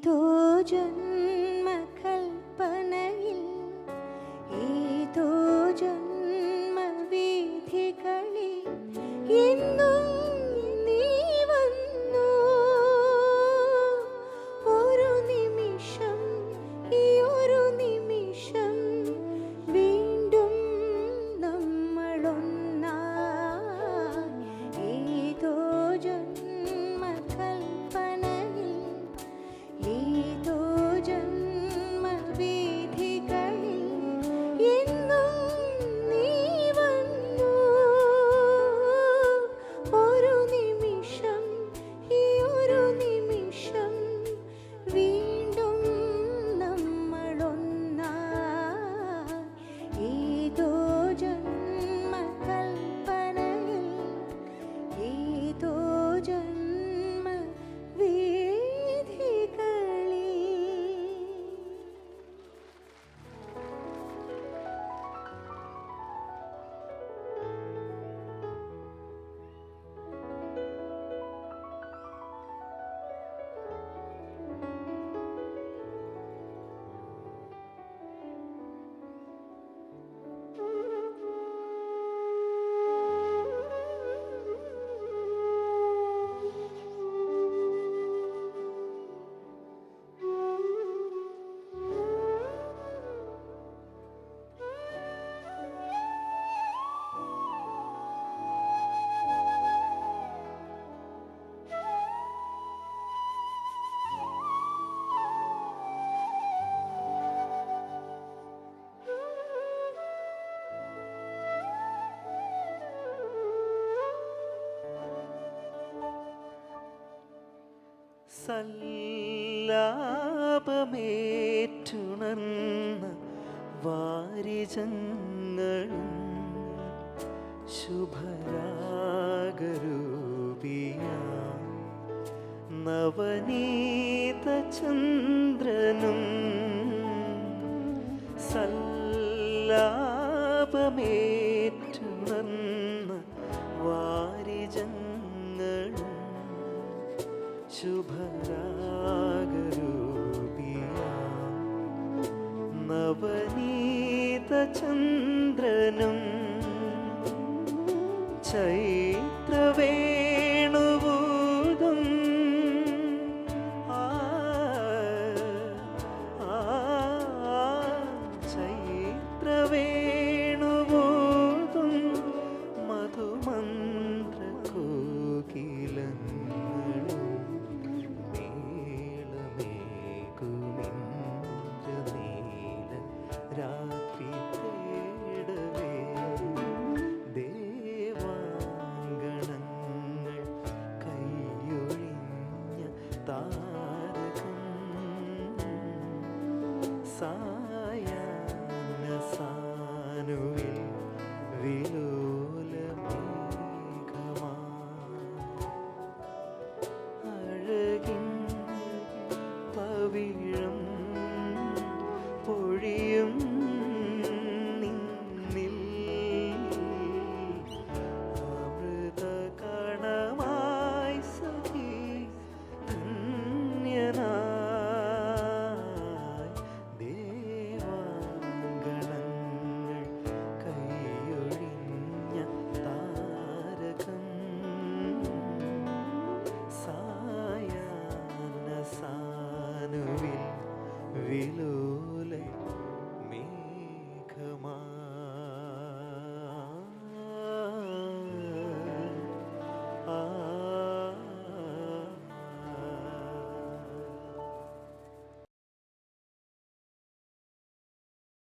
多珍 സല്ലാപമേറ്റുണർന്ന വാരിജങ്ങളും ശുഭരാഗരൂപിയ. നവനീത ചന്ദ്രനും സല്ലാപമേറ്റുണർന്ന വാരി ശുഭരാഗരൂപിയാ. നവനീതചന്ദ്രനും ചൈ വിലു